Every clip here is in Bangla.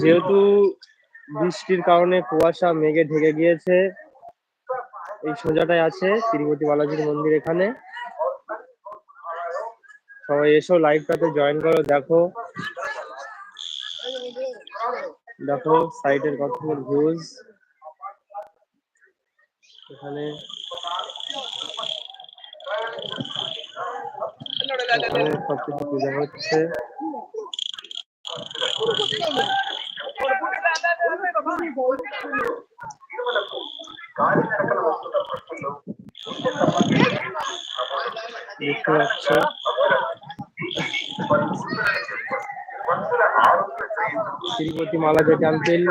যেহেতু বৃষ্টির কারণে কুয়াশা, মেঘে ঢেকে গিয়েছে, এই সোজাটাই আছে তিরুপতি বালাজির মন্দির এখানে। সবাই এসো লাইভটাতে জয়েন করো, দেখো। দেখো সাইটের কত ভিউজ এখানে সবকিছু পূজা হচ্ছে। দেখতে পাচ্ছ শ্রীপতি মালাজা টেম্পল।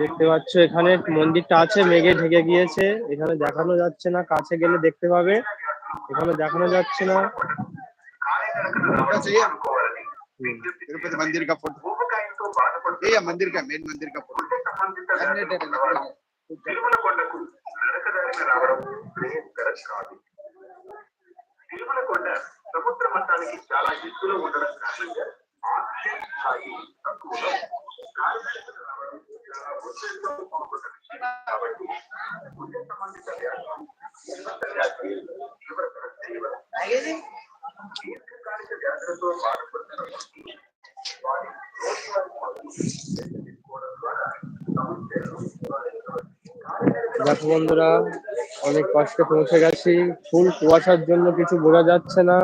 দেখতে পাচ্ছ এখানে মন্দিরটা আছে, মেঘে ঢেকে গিয়েছে। এখানে দেখানো যাচ্ছে না, কাছে গেলে দেখতে পাবে। এখানে দেখানো যাচ্ছে না। फोटो चाहिए हमको तिरुपति मंदिर का फोटो ये है मंदिर का मेन मंदिर का फोटो Laminated है, लकड़ी का। తిరుమలకొండ సముద్ర మట్టానికి చాలా ఎత్తులో ఉండడం కారణంగా ఆక్సిజన్ స్థాయి తక్కువగా గాలిజాలకు రావడం చాలా ఒత్తిడితో కూడుకున్న విషయం కాబట్టి দেখো বন্ধুরা, অনেক কষ্টে পৌঁছে গেছি। ফুল কুয়াশার জন্য কিছু বোঝা যাচ্ছে না।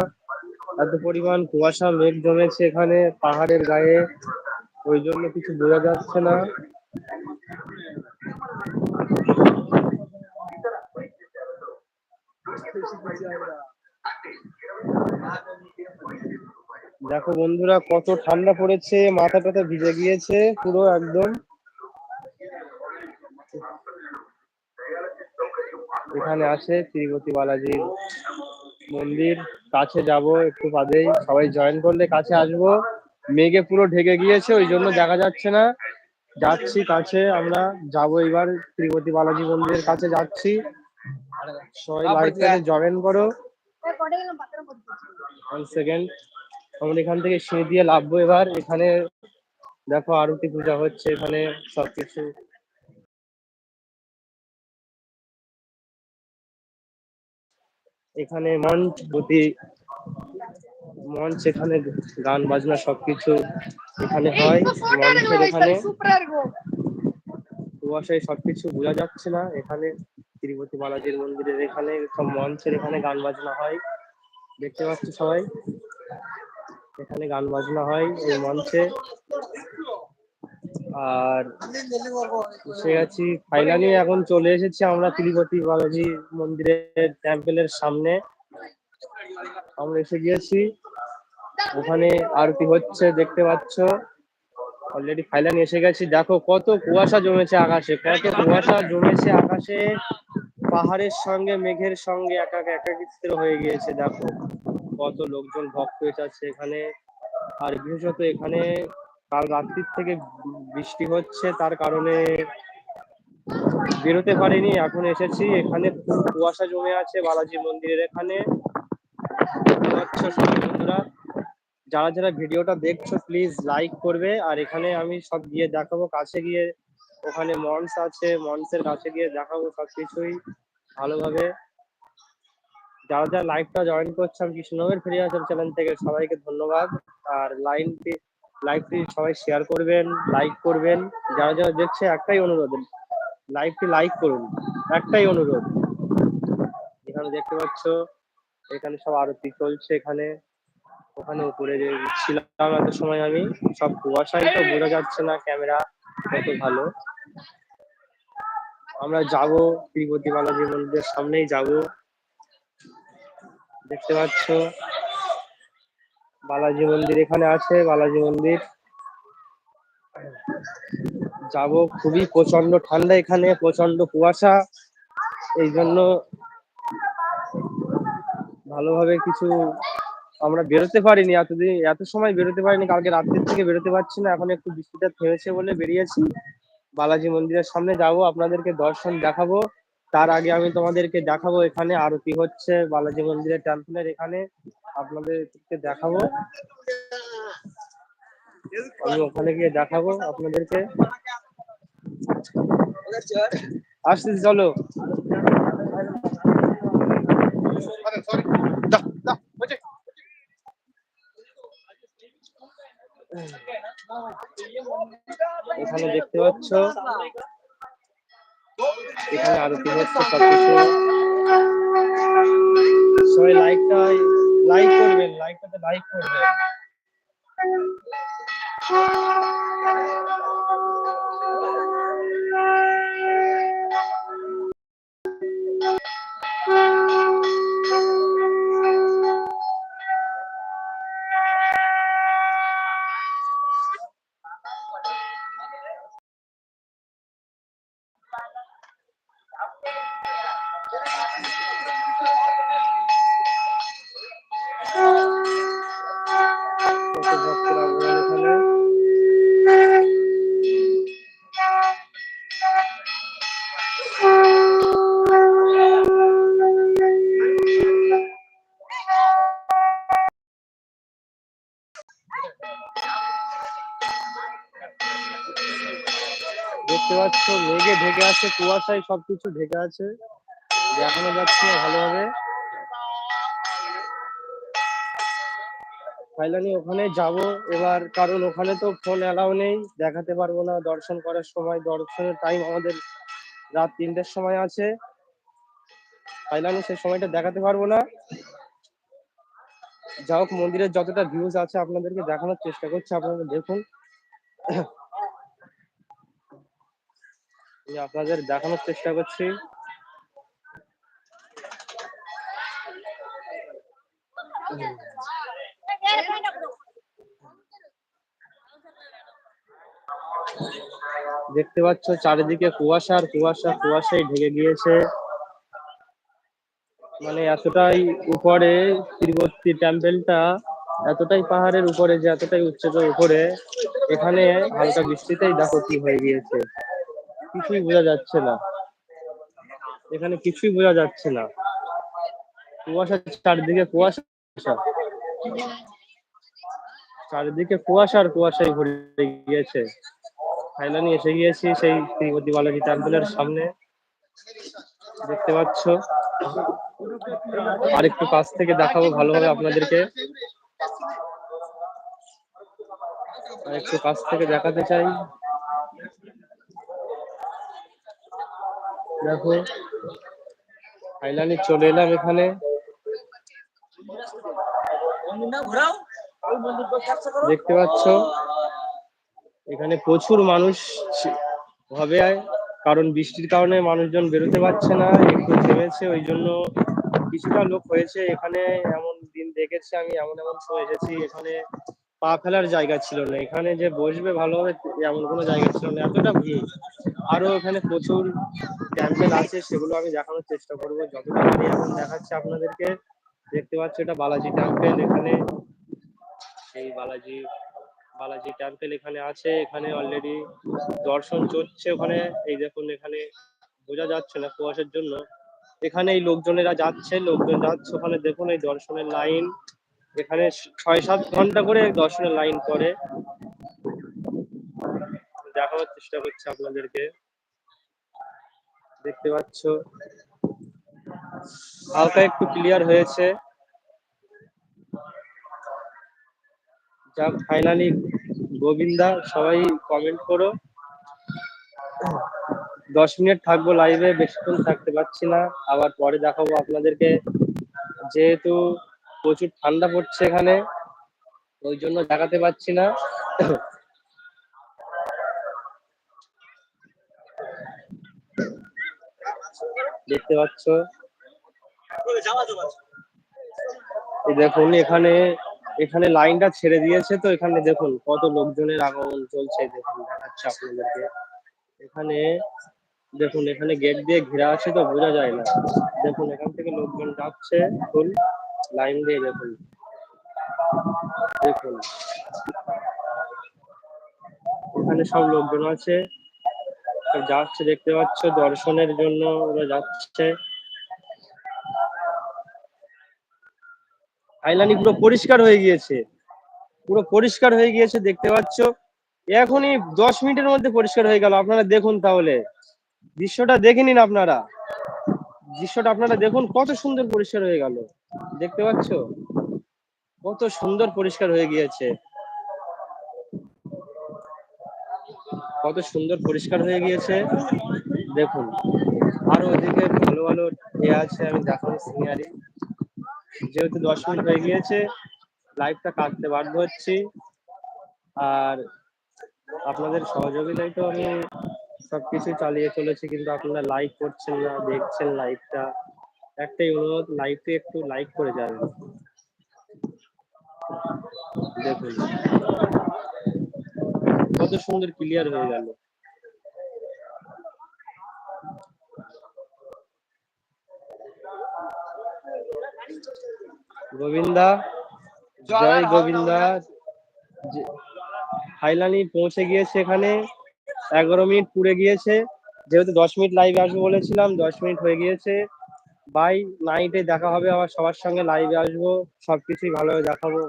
এত পরিমাণ কুয়াশা, মেঘ জমেছে এখানে, পাহাড়ের গায়ে। ওই জন্য কিছু বোঝা যাচ্ছে না। দেখো বন্ধুরা কত ঠান্ডা পড়েছে মাথা টাথা ভিজে গিয়েছে পুরো একদম। এখানে আছে তিরুপতি বালাজির মন্দির কাছে যাব একটু বাদেই। সবাই জয়েন করলে কাছে আসব। মেঘে পুরো ঢেকে গিয়েছে ওই জন্য দেখা যাচ্ছে না। যাচ্ছি কাছে আমরা যাব এবার তিরুপতি বালাজি মন্দিরের কাছে যাচ্ছি। সবাই লাইভটাতে জয়েন করো। ওয়ান সেকেন্ড আমরা এখান থেকে সিঁড়ি দিয়ে লাভবো এবার। এখানে দেখো আরতি পূজা হচ্ছে এখানে সবকিছু। এখানে মঞ্চ প্রতি মঞ্চ এখানে গান বাজনা সবকিছু এখানে হয়। মঞ্চের এখানে কুয়াশায় সবকিছু বোঝা যাচ্ছে না। এখানে তিরুপতি বালাজির মন্দিরের এখানে সব মঞ্চের এখানে গান বাজনা হয়। দেখতে পাচ্ছ সবাই? এখানে গান বাজনা হয় এই মঞ্চে। আর এসে গেছি ফাইনালি এখন চলে এসেছি আমরা তিরুপতি বালাজি মন্দিরের টেম্পলের সামনে। আমরা এসে গিয়েছি। ওখানে আরতি হচ্ছে, দেখতে পাচ্ছ। অলরেডি ফাইনালি এসে গেছি। দেখো কত কুয়াশা জমেছে আকাশে, কত কুয়াশা জমেছে আকাশে। পাহাড়ের সঙ্গে, মেঘের সঙ্গে একা একাকিত্র হয়ে গিয়েছে, দেখো। কত লোকজন ভক্ত আছে এখানে আর বিশেষত এখানে কাল রাত্রির থেকে বৃষ্টি হচ্ছে, তার কারণে বেরোতে পারিনি। এখন এসেছি, এখানে কুয়াশা জমে আছে বালাজি মন্দিরের এখানে। দেখতে বন্ধুরা, যারা যারা ভিডিওটা দেখছ প্লিজ লাইক করবে। আর এখানে আমি সব গিয়ে দেখাবো, কাছে গিয়ে ওখানে মঞ্চ আছে মঞ্চের কাছে গিয়ে দেখাবো সবকিছুই ভালোভাবে। যারা যারা লাইভটা জয়েন করছে, আমি কৃষ্ণনগর ফিরে আসার চ্যানেল থেকে সবাইকে ধন্যবাদ। আর লাইনটি লাইভটি সবাই শেয়ার করবেন লাইক করবেন। যারা যারা দেখছে, একটাই অনুরোধ লাইভটি লাইক করুন। একটাই অনুরোধ। এখানে দেখতে পাচ্ছ, এখানে সব আরতি চলছে এখানে। ওখানে উপরে যে ছিলাম এত সময় আমি, সব কুয়াশাই তো বোঝা যাচ্ছে না ক্যামেরা কত ভালো। আমরা যাব, তিরুপতি বালাজি মন্দিরের সামনেই যাব। দেখতে পাচ্ছ। বালাজি মন্দির এখানে আছে, বালাজি মন্দির। যাব খুবই প্রচণ্ড ঠান্ডা এখানে প্রচণ্ড কুয়াশা। এই জন্য ভালোভাবে কিছু আমরা বেরোতে পারিনি এতদিন, এত সময় বেরোতে পারিনি, কালকে রাত্রের থেকে বেরোতে পারছি না। এখন একটু বৃষ্টিটা থেমেছে বলে বেরিয়েছি। বালাজি মন্দিরের সামনে যাব, আপনাদেরকে দর্শন দেখাবো। তার আগে আমি তোমাদেরকে দেখাবো এখানে আরতি হচ্ছে, বালাজি মন্দিরের টেম্পলের এখানে। আপনাদেরকে দেখাবো। আমি ওখানে গিয়ে দেখাবো আপনাদেরকে। আসছি, চলো। এখানে দেখতে পাচ্ছ এখানে আরতি হচ্ছে সবকিছু। সবাই লাইকটা লাইক করবেন লাইকটাতে লাইক করবেন। পাচ্ছ মেঘে ঢেকে আছে, কুয়াশায় সবকিছু ঢেকে আছে। দেখানো যাচ্ছে না ভালোভাবে। ফাইলানি, ওখানে যাব এবার, কারণ ওখানে তো ফোন অ্যালাউ নেই। দেখাতে পারব না, দর্শন করার সময়, দর্শনের টাইম আমাদের রাত তিনটের সময় আছে। ফাইলানি, সেই সময়টা দেখাতে পারব না। যা হোক, মন্দিরের যতটা ভিউজ আছে আপনাদেরকে দেখানোর চেষ্টা করছি, আপনারা দেখুন। আপনাদের দেখানোর চেষ্টা করছি। দেখতে পাচ্ছ চারিদিকে কুয়াশা, আর কুয়াশা, কুয়াশায় ঢেকে গিয়েছে। মানে এতটাই উপরে, তীরবর্তী টেম্পেলটা এতটাই পাহাড়ের উপরে যে এতটাই উচ্চতার উপরে, এখানে হালকা বৃষ্টিতেই দেখো কি হয়ে গিয়েছে। কিছুই বোঝা যাচ্ছে না। এখানে কিছুই বোঝা যাচ্ছে না। কুয়াশা চারিদিকে কুয়াশা। চারিদিকে কুয়াশা আর কুয়াশায় ভরে গিয়েছে। ফাইনালি এসে গিয়েছি সেই তিরুপতি বালাজি টেম্পলের সামনে। দেখতে পাচ্ছ। আর একটু কাছ থেকে দেখাবো ভালোভাবে আপনাদেরকে। আর একটু কাছ থেকে দেখাতে চাই। দেখো ফাইনালি চলে এলাম এখানে। দেখতে পাচ্ছ, এখানে প্রচুর মানুষ হবে কারণ বৃষ্টির কারণে মানুষজন বেরোতে পারছে না, একটু থেমেছে, ওই জন্য কিছুটা লোক হয়েছে। এখানে এমন দিন দেখেছি আমি, এমন এমন সময় এসেছি, এখানে পা ফেলার জায়গা ছিল না। এখানে যে বসবে ভালোভাবে এমন কোনো জায়গা ছিল না। এতটা ভিড়। আরও এখানে প্রচুর ক্যাম্পেল আছে, সেগুলো আমি দেখানোর চেষ্টা করব। যতটা পারি এখন দেখাচ্ছি আপনাদেরকে। দেখতে পাচ্ছি এটা বালাজি টেম্পেল এখানে। সেই বালাজি বালাজি টেম্পেল এখানে আছে। এখানে অলরেডি দর্শন চলছে ওখানে। এই দেখুন এখানে বোঝা যাচ্ছে না কুয়াশার জন্য। এখানে এই লোকজনেরা যাচ্ছে। লোকজন যাচ্ছে ওখানে। দেখুন এই দর্শনের লাইন। এখানে ছয় সাত ঘণ্টা করে দর্শনের লাইন করে দেখাবার চেষ্টা করছি আপনাদেরকে। দেখতে পাচ্ছ? হালকা একটু ক্লিয়ার হয়েছে। যাক ফাইনালি গোবিন্দা, সবাই কমেন্ট করো। দশ মিনিট থাকব লাইভে বেশিক্ষণ থাকতে পারছি না। আবার পরে দেখাবো আপনাদেরকে। যেহেতু প্রচুর ঠান্ডা পড়ছে এখানে। ওই জন্য দেখাতে পারছি না। দেখতে পাচ্ছ? দেখুন, এখানে এখানে লাইনটা ছেড়ে দিয়েছে তো এখানে দেখুন কত লোকজনের আগমন চলছে। দেখুন, দেখাচ্ছে আপনাদেরকে। এখানে, দেখুন, এখানে গেট দিয়ে ঘেরা আছে তো, বোঝা যায় না। দেখুন, এখান থেকে লোকজন যাচ্ছে লাইন দিয়ে দেখুন। দেখুন। এখানে সব লোকজন আছে। যাচ্ছে, দেখতে পাচ্ছ, দর্শনের জন্য ওরা যাচ্ছে। আইলানি পুরো পরিষ্কার হয়ে গিয়েছে। পুরো পরিষ্কার হয়ে গিয়েছে, দেখতে পাচ্ছ। এখনই দশ মিনিটের মধ্যে পরিষ্কার হয়ে গেল। আপনারা দেখুন তাহলে। দৃশ্যটা দেখে নিন আপনারা। দৃশ্যটা আপনারা দেখুন, কত সুন্দর পরিষ্কার হয়ে গেল। দেখতে পাচ্ছ? কত সুন্দর পরিষ্কার হয়ে গিয়েছে। কত সুন্দর পরিষ্কার হয়ে গিয়েছে। দেখুন, আরও ওদিকে ভালো ভালো এ আছে, আমি দেখাবো সিনারি যেহেতু দশ মিনিট হয়ে গিয়েছে লাইভটা কাটতে বাধ্য হচ্ছি। আর আপনাদের সহযোগিতায় তো আমি সবকিছু চালিয়ে চলেছি কিন্তু আপনারা লাইক করছেন না, দেখছেন লাইভটা একটাই অনুরোধ লাইভটা একটু লাইক করে যাবেন। দেখুন। কত সুন্দর ক্লিয়ার হয়ে গেল। গোবিন্দা, জয় গোবিন্দা। হাইলানি পৌঁছে গিয়েছে এখানে। এগারো মিনিট পুড়ে গিয়েছে। যেহেতু দশ মিনিট লাইভে আসব বলেছিলাম, দশ মিনিট হয়ে গিয়েছে। বাই নাইটে দেখা হবে, আবার সবার সঙ্গে লাইভে আসব। সবকিছুই ভালোভাবে দেখাবো।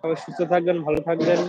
সবাই সুস্থ থাকবেন, ভালো থাকবেন।